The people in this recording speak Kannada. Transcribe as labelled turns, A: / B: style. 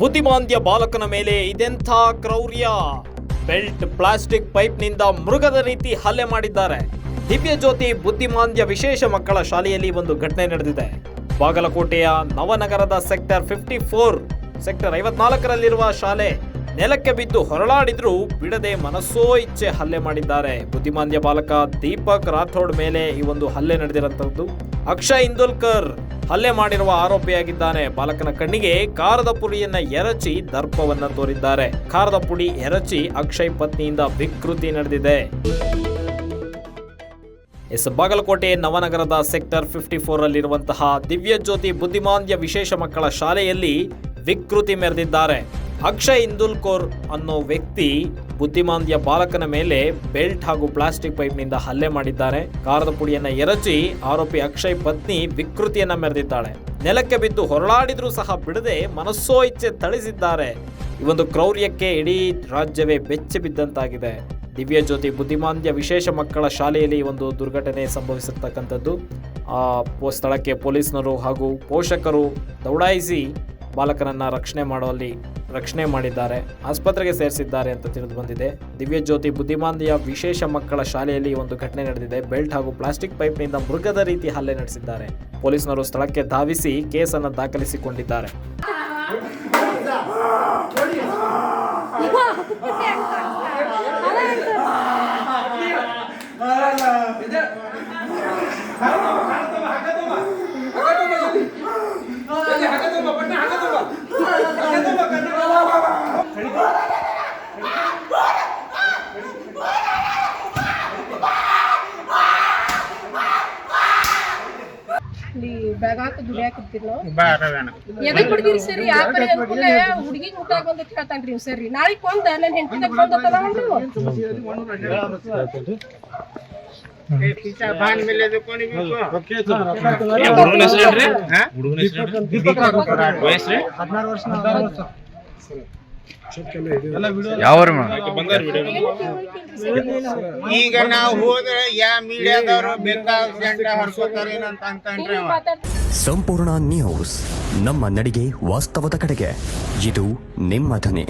A: ಬುದ್ಧಿಮಾಂದ್ಯ ಬಾಲಕನ ಮೇಲೆ ಇದೆಂಥ ಕ್ರೌರ್ಯ? ಬೆಲ್ಟ್ ಪ್ಲಾಸ್ಟಿಕ್ ಪೈಪ್ನಿಂದ ಮೃಗದ ರೀತಿ ಹಲ್ಲೆ ಮಾಡಿದ್ದಾರೆ. ದಿವ್ಯ ಜ್ಯೋತಿ ಬುದ್ಧಿಮಾಂದ್ಯ ವಿಶೇಷ ಮಕ್ಕಳ ಶಾಲೆಯಲ್ಲಿ ಒಂದು ಘಟನೆ ನಡೆದಿದೆ. ಬಾಗಲಕೋಟೆಯ ನವನಗರದ ಸೆಕ್ಟರ್ ಫಿಫ್ಟಿ ಫೋರ್, ಸೆಕ್ಟರ್ ಐವತ್ನಾಲ್ಕರಲ್ಲಿರುವ ಶಾಲೆ ನೆಲಕ್ಕೆ ಬಿದ್ದು ಹೊರಳಾಡಿದ್ರೂ ಬಿಡದೆ ಮನಸ್ಸೋ ಇಚ್ಛೆ ಹಲ್ಲೆ ಮಾಡಿದ್ದಾರೆ. ಬುದ್ಧಿಮಾಂದ್ಯ ಬಾಲಕ ದೀಪಕ್ ರಾಥೋಡ್ ಮೇಲೆ ಈ ಒಂದು ಹಲ್ಲೆ ನಡೆದಿರುವಂಥದ್ದು ಅಕ್ಷಯ್ ಇಂದೋಲ್ಕರ್ ಹಲ್ಲೆ ಮಾಡಿರುವ ಆರೋಪಿಯಾಗಿದ್ದಾನೆ. ಬಾಲಕನ ಕಣ್ಣಿಗೆ ಕಾರದ ಪುಡಿಯನ್ನ ಎರಚಿ ದರ್ಪವನ್ನ ತೋರಿದ್ದಾರೆ. ಖಾರದ ಪುಡಿ ಎರಚಿ ಅಕ್ಷಯ್ ಪತ್ನಿಯಿಂದ ವಿಕೃತಿ ನಡೆದಿದೆ. ಎಸ್ ಬಾಗಲಕೋಟೆ ನವನಗರದ ಸೆಕ್ಟರ್ ಫಿಫ್ಟಿ ಫೋರ್ ಅಲ್ಲಿರುವಂತಹ ದಿವ್ಯಜ್ಯೋತಿ ಬುದ್ಧಿಮಾಂದ್ಯ ವಿಶೇಷ ಮಕ್ಕಳ ಶಾಲೆಯಲ್ಲಿ ವಿಕೃತಿ ಮೆರೆದಿದ್ದಾರೆ. ಅಕ್ಷಯ್ ಇಂದುಲ್ಕೋರ್ ಅನ್ನೋ ವ್ಯಕ್ತಿ ಬುದ್ಧಿಮಾಂದ್ಯ ಬಾಲಕನ ಮೇಲೆ ಬೆಲ್ಟ್ ಹಾಗೂ ಪ್ಲಾಸ್ಟಿಕ್ ಪೈಪ್ನಿಂದ ಹಲ್ಲೆ ಮಾಡಿದ್ದಾರೆ. ಕಾರದ ಪುಡಿಯನ್ನ ಎರಚಿ ಆರೋಪಿ ಅಕ್ಷಯ್ ಪತ್ನಿ ವಿಕೃತಿಯನ್ನ ಮೆರೆದಿದ್ದಾಳೆ. ನೆಲಕ್ಕೆ ಬಿದ್ದು ಹೊರಳಾಡಿದ್ರೂ ಸಹ ಬಿಡದೆ ಮನಸ್ಸೋ ಇಚ್ಛೆ ಥಳಿಸಿದ್ದಾರೆ. ಈ ಒಂದು ಕ್ರೌರ್ಯಕ್ಕೆ ಇಡೀ ರಾಜ್ಯವೇ ಬೆಚ್ಚಿ ಬಿದ್ದಂತಾಗಿದೆ. ದಿವ್ಯ ಜ್ಯೋತಿ ಬುದ್ಧಿಮಾಂದ್ಯ ವಿಶೇಷ ಮಕ್ಕಳ ಶಾಲೆಯಲ್ಲಿ ಒಂದು ದುರ್ಘಟನೆ ಸಂಭವಿಸಿರ್ತಕ್ಕಂಥದ್ದು. ಆ, ಸ್ಥಳಕ್ಕೆ ಪೊಲೀಸ್ನರು ಹಾಗೂ ಪೋಷಕರು ದೌಡಾಯಿಸಿ ಬಾಲಕನನ್ನ ರಕ್ಷಣೆ ಮಾಡುವಲ್ಲಿ ರಕ್ಷಣೆ ಮಾಡಿದ್ದಾರೆ ಆಸ್ಪತ್ರೆಗೆ ಸೇರಿಸಿದ್ದಾರೆ ಅಂತ ತಿಳಿದು ಬಂದಿದೆ ದಿವ್ಯಜ್ಯೋತಿ ಬುದ್ಧಿಮಾಂದಿಯ ವಿಶೇಷ ಮಕ್ಕಳ ಶಾಲೆಯಲ್ಲಿ ಒಂದು ಘಟನೆ ನಡೆದಿದೆ ಬೆಲ್ಟ್ ಹಾಗೂ ಪ್ಲಾಸ್ಟಿಕ್ ಪೈಪ್ನಿಂದ ಮೃಗದ ರೀತಿ ಹಲ್ಲೆ ನಡೆಸಿದ್ದಾರೆ ಪೊಲೀಸರು ಸ್ಥಳಕ್ಕೆ ಧಾವಿಸಿ ಕೇಸನ್ನು ದಾಖಲಿಸಿಕೊಂಡಿದ್ದಾರೆ
B: ಇಲ್ಲಿ ಬೆಳಗಾಕ ದುಡಿಯಾಕತ್ತೀರಿ ನಾವು? ಎದಕ್ ಬಿಡ್ತೀರಿ ಸರಿ? ಆ ಕಡೆ ಅನ್ಕೂಲೆ ಹುಡುಗಿ ಊಟ ಬಂದತ್ ಹೇಳ್ತಾನ್ರಿ ಇವ್ ಸರಿ ನಾಳಿಗ್ ಕೊಂದ ನನ್ ಹದಿನಾರು ಬಂದತ್ತದ
C: ಯಾವ
D: ಈಗ ನಾವು ಹೋದ್ರೆ ಯಾ ಮೀಡಿಯಾದವರು ಬೇಕಾದ ಜಂಡ ಹರ್ಕೋತಾರೇನಂತ
E: ಸಂಪೂರ್ಣ ನ್ಯೂಸ್ ನಮ್ಮ ನಡಿಗೆ ವಾಸ್ತವದ ಕಡೆಗೆ. ಇದು ನಿಮ್ಮ ಧ್ವನಿ.